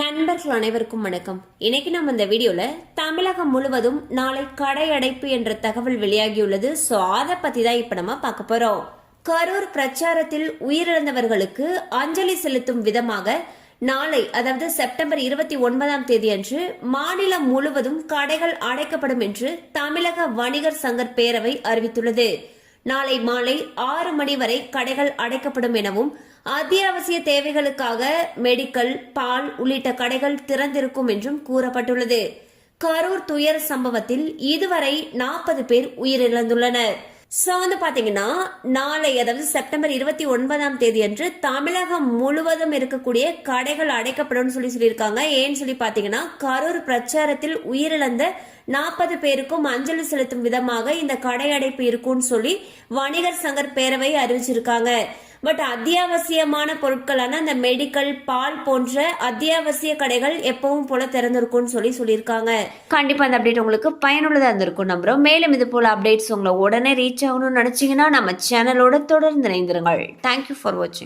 நண்பர்கள் அனைவருக்கும் வணக்கம். இன்னைக்கு நம்ம இந்த வீடியோல தமிழகம் முழுவதும் நாளை கடை அடைப்பு என்ற தகவல் வெளியாகியுள்ளது. ஸோ அதை பத்தி தான் இப்ப நம்ம பார்க்க போறோம். கரூர் பிரச்சாரத்தில் உயிரிழந்தவர்களுக்கு அஞ்சலி செலுத்தும் விதமாக நாளை அதாவது செப்டம்பர் இருபத்தி ஒன்பதாம் தேதி அன்று மாநிலம் முழுவதும் கடைகள் அடைக்கப்படும் என்று தமிழக வணிகர் சங்கர் பேரவை அறிவித்துள்ளது. நாளை மாலை ஆறு மணி வரை கடைகள் அடைக்கப்படும் எனவும் அத்தியாவசிய தேவைகளுக்காக மெடிக்கல் பால் உள்ளிட்ட கடைகள் திறந்திருக்கும் என்றும் கூறப்பட்டுள்ளது. கரூர் துயர சம்பவத்தில் இதுவரை நாற்பது பேர் உயிரிழந்துள்ளனர். ஸோ வந்து பார்த்தீங்கன்னா நாளை அதாவது செப்டம்பர் இருபத்தி ஒன்பதாம் தேதி அன்று தமிழகம் முழுவதும் இருக்கக்கூடிய கடைகள் அடைக்கப்படும் சொல்லி சொல்லியிருக்காங்க. ஏன்னு சொல்லி பார்த்தீங்கன்னா கரூர் பிரச்சாரத்தில் உயிரிழந்த நாற்பது பேருக்கும் அஞ்சலி செலுத்தும் விதமாக இந்த கடை அடைப்பு இருக்கும்னு சொல்லி வணிகர் சங்கர் பேரவை அறிவிச்சிருக்காங்க. பட் அத்தியாவசியமான பொருட்களான அந்த மெடிக்கல் பால் போன்ற அத்தியாவசிய கடைகள் எப்பவும் போல திறந்திருக்கும்னு சொல்லி சொல்லியிருக்காங்க. கண்டிப்பா அந்த அப்டேட் உங்களுக்கு பயனுள்ளதா இருந்திருக்கும் நம்புறோம். மேலும் இது போல அப்டேட்ஸ் உங்களை உடனே ரீச் ஆகணும்னு நினைச்சீங்கன்னா நம்ம சேனலோட தொடர்ந்து இணைந்திருங்கள். தேங்க்யூ ஃபார் வாட்சிங்